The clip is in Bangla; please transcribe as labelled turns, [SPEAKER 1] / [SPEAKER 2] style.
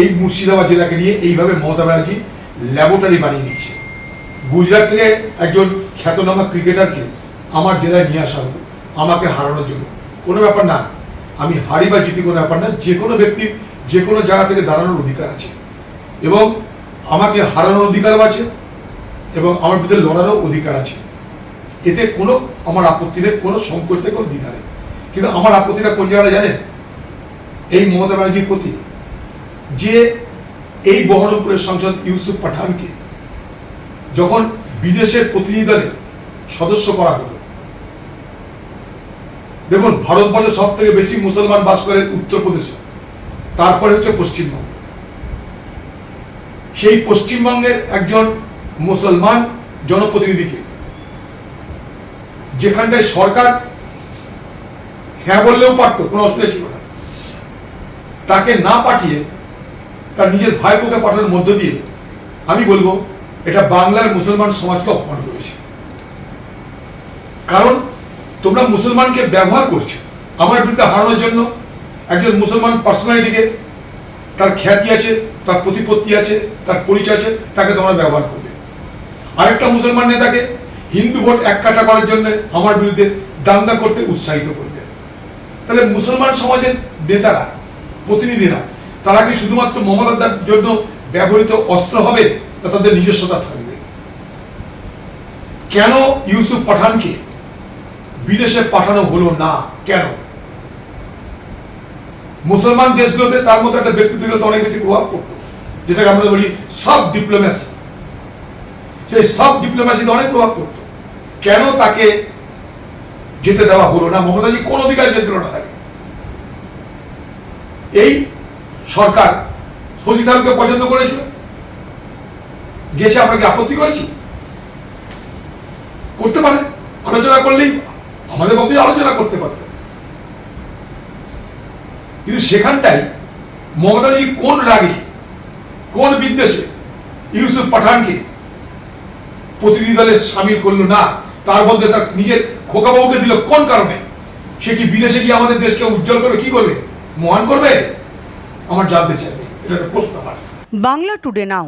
[SPEAKER 1] এই মুর্শিদাবাদ জেলাকে নিয়ে এইভাবে মমতা ব্যানার্জি ল্যাবরেটরি বানিয়ে দিয়েছে। গুজরাট থেকে একজন খ্যাতনামা ক্রিকেটারকে আমার জেলায় নিয়ে আসা হলো, আমাকে হারানোর জন্য। কোনো ব্যাপার না, আমি হারি বা জিতি কোনো ব্যাপার না, যে কোনো ব্যক্তির, যে কোনো জায়গা থেকে দাঁড়ানোর অধিকার আছে। এবং আমাকে হারানোর অধিকারও আছে এবং আমার বিরুদ্ধে লড়ারও অধিকার আছে। এতে কোনো আমার আপত্তি নেই, কোনো সংকোচ নেই, কোনো দ্বিধা নেই। কিন্তু আমার আপত্তিটা কোন জায়গাটা জানেন? এই মমতা ব্যানার্জির প্রতি যে এই বহরমপুরের সাংসদ ইউসুফ পাঠানকে যখন বিদেশের প্রতিনিধি দলের সদস্য করা হলো, দেখুন, ভারতবর্ষে সব থেকে বেশি মুসলমান বাস করে উত্তরপ্রদেশে, তারপরে হচ্ছে পশ্চিমবঙ্গ। সেই পশ্চিমবঙ্গের একজন মুসলমান জনপ্রতিনিধিকে যেখানটায় সরকার হ্যাঁ বললেও পারতো, কোনো অসুবিধা ছিল না, তাকে না পাঠিয়ে তার নিজের ভাইপোকে পাঠানোর মধ্য দিয়ে আমি বলব, এটা বাংলার মুসলমান সমাজকে অপমান করেছে। কারণ তোমরা মুসলমানকে ব্যবহার করছ, আমার বিরুদ্ধে হারানোর জন্য একজন মুসলমান পার্সোনালিটিকে তার খ্যাতি আছে, তার প্রতিপত্তি আছে, তার পরিচয় আছে, তাকে তোমরা ব্যবহার করবে। আরেকটা মুসলমান নেতাকে হিন্দু ভোট এক কাটা করার জন্য আমার বিরুদ্ধে দাঙ্গা করতে উৎসাহিত করবে। তাহলে মুসলমান সমাজের নেতারা, প্রতিনিধিরা তারা কি শুধুমাত্র মমতাদার জন্য ব্যবহৃত অস্ত্র হবে না তাদের নিজস্বতা থাকবে? কেন ইউসুফ পাঠানকে বিদেশে পাঠানো হলো না? কেন? মুসলমান দেশগুলোতে তার মতো একটা ব্যক্তিত্বগুলোতে অনেক বেশি প্রভাব পড়তো, যেটাকে আমরা বলি সব ডিপ্লোম্যাসি সেই সব ডিপ্লোম্যাসিতে অনেক প্রভাব পড়তো। কেন তাকে যেতে দেওয়া হলো না? মমতাজি কোন অধিকার যেতে না তাকে এই সরকার শশী থারুরকে পছন্দ করেছিল। গেছে আমরা কি আপত্তি করেছি। করতে পারে। আলোচনা করলেই আমাদের মধ্যে আলোচনা করতে পারতেন কিন্তু সেখানটায় মমতাজি কোন রাগে, কোন বিদ্বেষে ইউসুফ পাঠানকে প্রতিনিধি দলে সামিল করল না, তার মধ্যে তার নিজের খোকাবাবুকে দিল কোন কারণে? সে কি বিদেশে গিয়ে আমাদের দেশকে উজ্জ্বল করবে, কি করবে? মহান করবে? আমার জানতে চাইবে। এটা একটা প্রশ্ন আমার।
[SPEAKER 2] বাংলা টুডে নাও